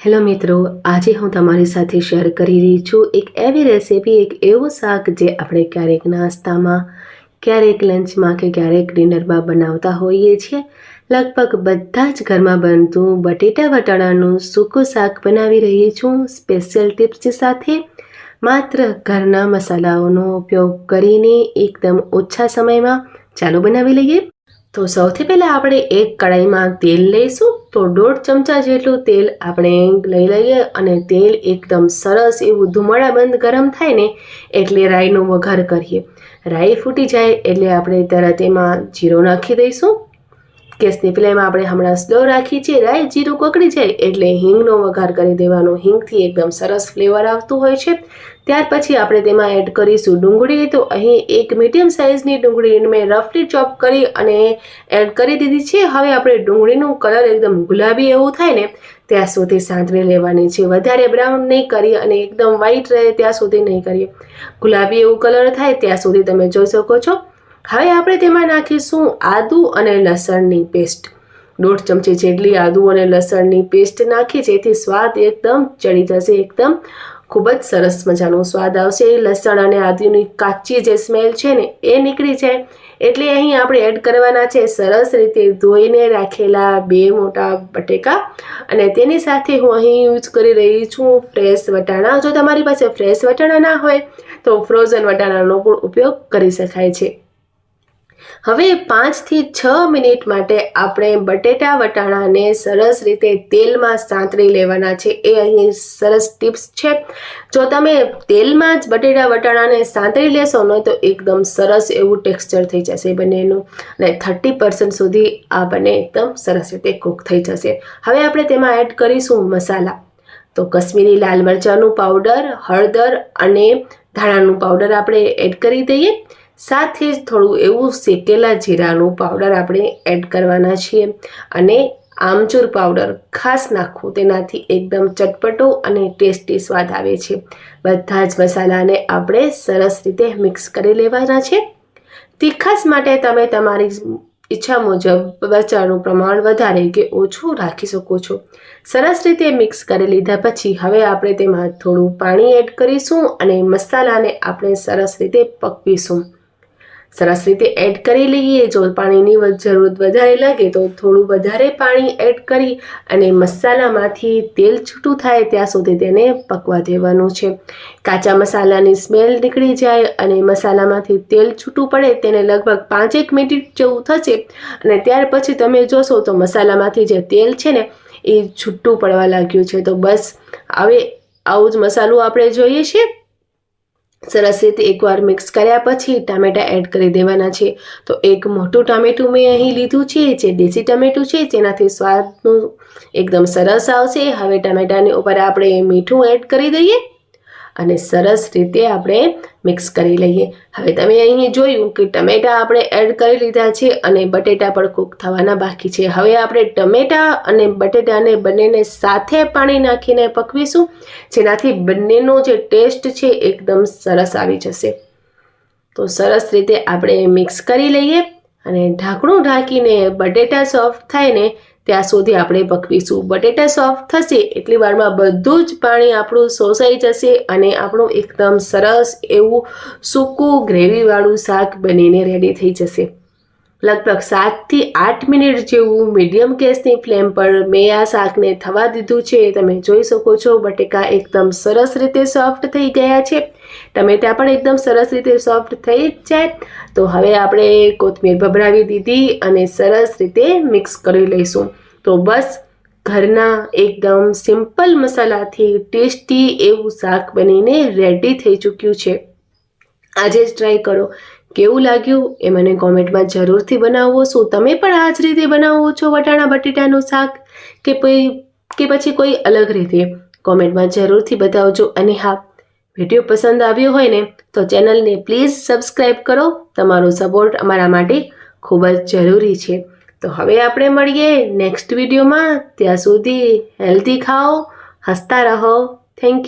Hello મિત્રો, આજે હું તમારી સાથે શેર કરી રહી છું એક એવી રેસીપી, એક એવું શાક જે આપણે ક્યારેક નાસ્તામાં, ક્યારેક લંચમાં કે ક્યારેક ડિનરમાં બનાવતા હોઈએ છીએ. લગભગ બધા જ ઘરમાં બનતું બટેટા વટાણાનું સૂકું શાક બનાવી રહી છું સ્પેશિયલ ટિપ્સ સાથે. માત્ર ઘરના મસાલાઓનો ઉપયોગ કરીને એકદમ ઓછા સમયમાં ચાલો બનાવી લઈએ. તો સૌથી પહેલાં આપણે એક કડાઈમાં તેલ લઈશું. તો દોઢ ચમચા જેટલું તેલ આપણે લઈ લઈએ અને તેલ એકદમ સરસ એવું ધુમાડાબંધ ગરમ થાય ને એટલે રાઈનો વઘાર કરીએ. રાઈ ફૂટી જાય એટલે આપણે તરત એમાં જીરો નાખી દઈશું. ગેસની ફ્લેમ આપણે હમણાં સ્લો રાખી છે, રાઈ જીરું કકડી જાય એટલે હિંગનો વઘાર કરી દેવાનો. હિંગથી એકદમ સરસ ફ્લેવર આવતું હોય છે. ત્યાર પછી આપણે તેમાં એડ કરીશું ડુંગળી. તો અહીં એક મીડિયમ સાઇઝની ડુંગળી મેં રફલી ચોપ કરી અને એડ કરી દીધી છે. હવે આપણે ડુંગળીનું કલર એકદમ ગુલાબી એવું થાય ને, ત્યાં સુધી સાંતળી લેવાની છે. વધારે બ્રાઉન નહીં કરી અને એકદમ વ્હાઈટ રહે ત્યાં સુધી નહીં કરીએ. ગુલાબી એવું કલર થાય ત્યાં સુધી તમે જોઈ શકો છો. હવે આપણે તેમાં નાખીશું આદુ અને લસણની પેસ્ટ. દોઢ ચમચી જેટલી આદુ અને લસણની પેસ્ટ નાખી, જેથી સ્વાદ એકદમ ચડી જશે, એકદમ ખૂબ જ સરસ મજાનો સ્વાદ આવશે. લસણ અને આદુની કાચી જે સ્મેલ છે ને, એ નીકળી જાય. એટલે અહીં આપણે એડ કરવાના છે સરસ રીતે ધોઈને રાખેલા બે મોટા બટેકા. અને તેની સાથે હું અહીં યુઝ કરી રહી છું ફ્રેશ વટાણા. જો તમારી પાસે ફ્રેશ વટાણા ના હોય, તો ફ્રોઝન વટાણાનો પણ ઉપયોગ કરી શકાય છે. હવે પાંચથી છ મિનિટ માટે આપણે બટેટા વટાણાને સરસ રીતે તેલમાં સાંતળી લેવાના છે. એ અહીં સરસ ટિપ્સ છે. જો તમે તેલમાં જ બટેટા વટાણાને સાંતળી લેશો ને તો એકદમ સરસ એવું ટેક્સચર થઈ જશે બંનેનું અને થર્ટી પર્સન્ટ સુધી આ બંને એકદમ સરસ રીતે કૂક થઈ જશે. હવે આપણે તેમાં એડ કરીશું મસાલા. તો કશ્મીરી લાલ મરચાંનું પાવડર, હળદર અને ધાણાનું પાવડર આપણે એડ કરી દઈએ. સાથે જ થોડું એવું શેકેલા જીરાનું પાવડર આપણે એડ કરવાના છીએ અને આમચૂર પાવડર ખાસ નાખવું, તેનાથી એકદમ ચટપટો અને ટેસ્ટી સ્વાદ આવે છે. બધા જ મસાલાને આપણે સરસ રીતે મિક્સ કરી લેવાના છે. તીખાસ માટે તમે તમારી ઈચ્છા મુજબ બચાનું પ્રમાણ વધારે કે ઓછું રાખી શકો છો. સરસ રીતે મિક્સ કરી લીધા પછી હવે આપણે તેમાં થોડું પાણી એડ કરીશું અને મસાલાને આપણે સરસ રીતે પકવીશું. સરસ રીતે એડ કરી લઈએ. જો પાણીની જરૂરત વધારે લાગે તો થોડું વધારે પાણી એડ કરી અને મસાલામાંથી તેલ છૂટું થાય ત્યાં સુધી તેને પકવા દેવાનું છે. કાચા મસાલાની સ્મેલ નીકળી જાય અને મસાલામાંથી તેલ છૂટું પડે તેને લગભગ પાંચેક મિનિટ જેવું થશે અને ત્યાર પછી તમે જોશો તો મસાલામાંથી જે તેલ છે ને એ છૂટું પડવા લાગ્યું છે. તો બસ, હવે આવું જ મસાલો આપણે જોઈએ છીએ. સરસ રીતે એકવાર મિક્સ કર્યા પછી ટામેટાં એડ કરી દેવાના છે. તો એક મોટું ટામેટું મેં અહીં લીધું છે, જે દેશી ટામેટું છે, જેનાથી સ્વાદનું એકદમ સરસ આવશે. હવે ટામેટાની ઉપર આપણે મીઠું એડ કરી દઈએ. અને સરસ રીતે આપણે મિક્સ કરી લઈએ. હવે તમે અહીં જોયું કે ટમેટાં આપણે એડ કરી લીધા છે અને બટેટા પણ કૂક થવાના બાકી છે. હવે આપણે ટમેટાં અને બટેટાને બંનેને સાથે પાણી નાખીને પકવીશું, જેનાથી બંનેનો જે ટેસ્ટ છે એકદમ સરસ આવી જશે. તો સરસ રીતે આપણે મિક્સ કરી લઈએ અને ઢાંકણું ઢાંકીને બટેટા સોફ્ટ થાય ને ત્યાં સુધી આપણે પકવીશું. બટેટા સોફ્ટ થશે એટલી વારમાં બધું જ પાણી આપણું શોષાઈ જશે અને આપણું એકદમ સરસ એવું સૂકું ગ્રેવીવાળું શાક બનીને રેડી થઈ જશે. લગભગ સાતથી આઠ મિનિટ જેવું મીડિયમ ગેસની ફ્લેમ પર મેં આ શાકને થવા દીધું છે. તમે જોઈ શકો છો બટેકા એકદમ સરસ રીતે સોફ્ટ થઈ ગયા છે. ટમેટા પણ એકદમ સરસ રીતે સોફ્ટ થઈ જ જાય. તો હવે આપણે કોથમીર ભભરાવી દીધી અને સરસ રીતે મિક્સ કરી લઈશું. તો બસ, ઘરના એકદમ સિમ્પલ મસાલાથી ટેસ્ટી એવું શાક બનીને રેડી થઈ ચૂક્યું છે. આજે જ ટ્રાય કરો. કેવું લાગ્યું એ મને કોમેન્ટમાં જરૂરથી બનાવો. શું તમે પણ આ જ રીતે બનાવો છો વટાણા બટેટાનું શાક? કે કોઈ કે પછી કોઈ અલગ રીતે? કોમેન્ટમાં જરૂરથી બતાવજો. અને હા વીડિયો પસંદ આવ્યો હોય ને, તો ચેનલને પ્લીઝ સબસ્ક્રાઈબ કરો. તમારો સપોર્ટ અમારા માટે ખૂબ જ જરૂરી છે. તો હવે આપણે મળીએ નેક્સ્ટ વિડીયોમાં. ત્યાં સુધી હેલ્ધી ખાઓ, હસતા રહો. Thank you